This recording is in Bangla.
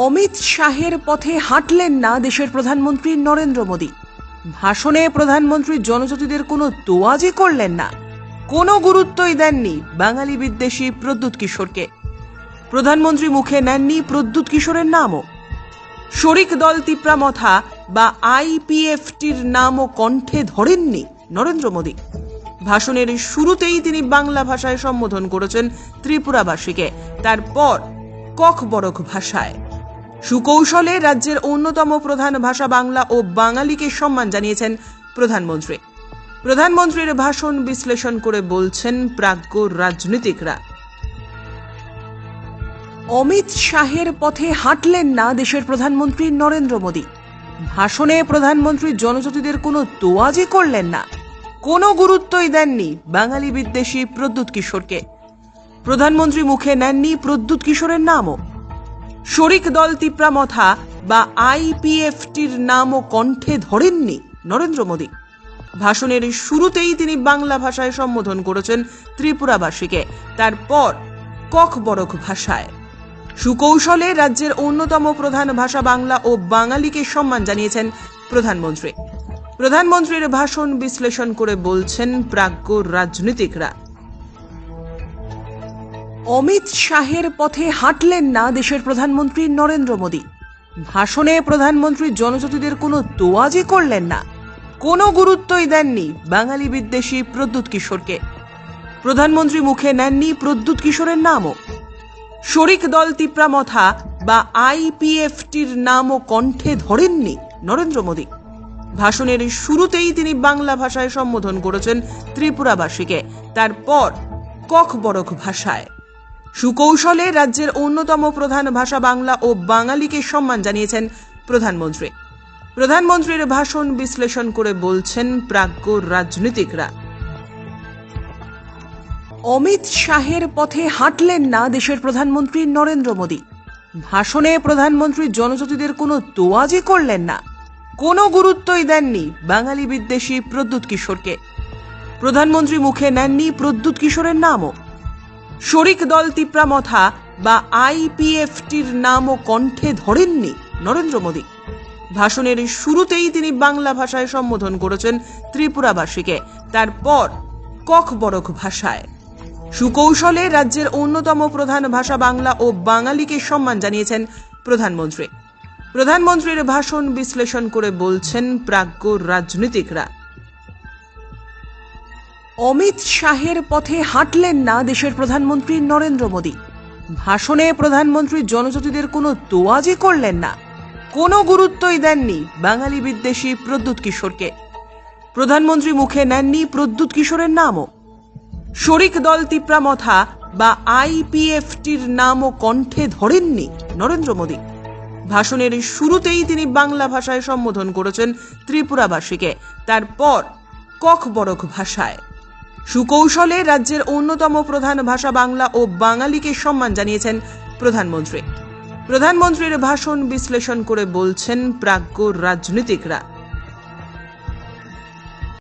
অমিত শাহের পথে হাঁটলেন না দেশের প্রধানমন্ত্রী নরেন্দ্র মোদী। ভাষণে প্রধানমন্ত্রী জনজাতিদের কোনো তোয়াজি করলেন না। কোনো গুরুত্বই দেননি বাঙালি বিদ্বেষী প্রদ্যুৎ কিশোরকে। প্রধানমন্ত্রী মুখে নেননি প্রদ্যুৎ কিশোরের নামও। শরিক দল তিপ্রামথা বা আইপিএফটির নামও কণ্ঠে ধরেননি নরেন্দ্র মোদী। ভাষণের শুরুতেই তিনি বাংলা ভাষায় সম্বোধন করেছেন ত্রিপুরাবাসীকে। তারপর কখবরক ভাষায়। সুকৌশলে রাজ্যের অন্যতম প্রধান ভাষা বাংলা ও বাঙালিকে সম্মান জানিয়েছেন প্রধানমন্ত্রী। প্রধানমন্ত্রীর ভাষণ বিশ্লেষণ করে বলছেন প্রাজ্ঞ রাজনীতিকরা। অমিত শাহের পথে হাঁটলেন না দেশের প্রধানমন্ত্রী নরেন্দ্র মোদী। ভাষণে প্রধানমন্ত্রী জনজাতিদের কোনো তোয়াজি করলেন না। কোনো গুরুত্বই দেননি বাঙালি বিদ্বেষী প্রদ্যুৎ কিশোরকে। প্রধানমন্ত্রী মুখে নেননি প্রদ্যুৎ কিশোরের নামও। শরিক দল তিপ্রামথা বা আইপিএফটির নামও কণ্ঠে ধরেননি নরেন্দ্র মোদী। ভাষণের শুরুতেই তিনি বাংলা ভাষায় সম্বোধন করেছেন ত্রিপুরাবাসীকে। তারপর কখবরক ভাষায়। সুকৌশলে রাজ্যের অন্যতম প্রধান ভাষা বাংলা ও বাঙালিকে সম্মান জানিয়েছেন প্রধানমন্ত্রী। প্রধানমন্ত্রীর ভাষণ বিশ্লেষণ করে বলছেন প্রাজ্ঞ রাজনীতিকরা। অমিত শাহের পথে হাঁটলেন না দেশের প্রধানমন্ত্রী নরেন্দ্র মোদী। ভাষণে প্রধানমন্ত্রী জনজাতিদের কোনো তোয়াজি করলেন না। কোনো গুরুত্বই দেননি বাঙালি বিদ্বেষী প্রদ্যুৎ কিশোরকে। প্রধানমন্ত্রী মুখে নেননি প্রদ্যুৎ কিশোরের নামও। শরিক দল তিপ্রামথা বা আইপিএফটির নামও কণ্ঠে ধরেননি নরেন্দ্র মোদী। ভাষণের শুরুতেই তিনি বাংলা ভাষায় সম্বোধন করেছেন ত্রিপুরাবাসীকে। তারপর কখবরক ভাষায়। সুকৌশলে রাজ্যের অন্যতম প্রধান ভাষা বাংলা ও বাঙালিকে সম্মান জানিয়েছেন প্রধানমন্ত্রী। প্রধানমন্ত্রীর ভাষণ বিশ্লেষণ করে বলছেন প্রাজ্ঞ রাজনীতিকরা। অমিত শাহের পথে হাঁটলেন না দেশের প্রধানমন্ত্রী নরেন্দ্র মোদী। ভাষণে প্রধানমন্ত্রী জনজাতিদের কোনো তোয়াজি করলেন না। কোনো গুরুত্বই দেননি বাঙালি বিদ্বেষী প্রদ্যুৎ কিশোরকে। প্রধানমন্ত্রী মুখে নেননি প্রদ্যুৎ কিশোরের নামও। শরিক দল তিপ্রামথা বা আইপিএফটির নামও কণ্ঠে ধরেননি নরেন্দ্র মোদী। ভাষণের শুরুতেই তিনি বাংলা ভাষায় সম্বোধন করেছেন ত্রিপুরাবাসীকে। তারপর কখবরক ভাষায়। সুকৌশলে রাজ্যের অন্যতম প্রধান ভাষা বাংলা ও বাঙালিকে সম্মান জানিয়েছেন প্রধানমন্ত্রী। প্রধানমন্ত্রীর ভাষণ বিশ্লেষণ করে বলছেন প্রাজ্ঞ রাজনীতিকরা। অমিত শাহের পথে হাঁটলেন না দেশের প্রধানমন্ত্রী নরেন্দ্র মোদী। ভাষণে প্রধানমন্ত্রী জনজাতিদের কোনো তোয়াজি করলেন না। কোনো গুরুত্বই দেননি বাঙালি বিদ্বেষী প্রদ্যুৎ কিশোরকে। প্রধানমন্ত্রী মুখে নেননি প্রদ্যুৎ কিশোরের নামও। শরিক দল তিপ্রামথা বা আইপিএফটির নামও কণ্ঠে ধরেননি নরেন্দ্র মোদী। ভাষণের শুরুতেই তিনি বাংলা ভাষায় সম্বোধন করেছেন ত্রিপুরাবাসীকে। তারপর কখবরক ভাষায়। সুকৌশলে রাজ্যের অন্যতম প্রধান ভাষা বাংলা ও বাঙালিকে সম্মান জানিয়েছেন প্রধানমন্ত্রী। প্রধানমন্ত্রীর ভাষণ বিশ্লেষণ করে বলছেন, প্রাজ্ঞ রাজনীতিকরা।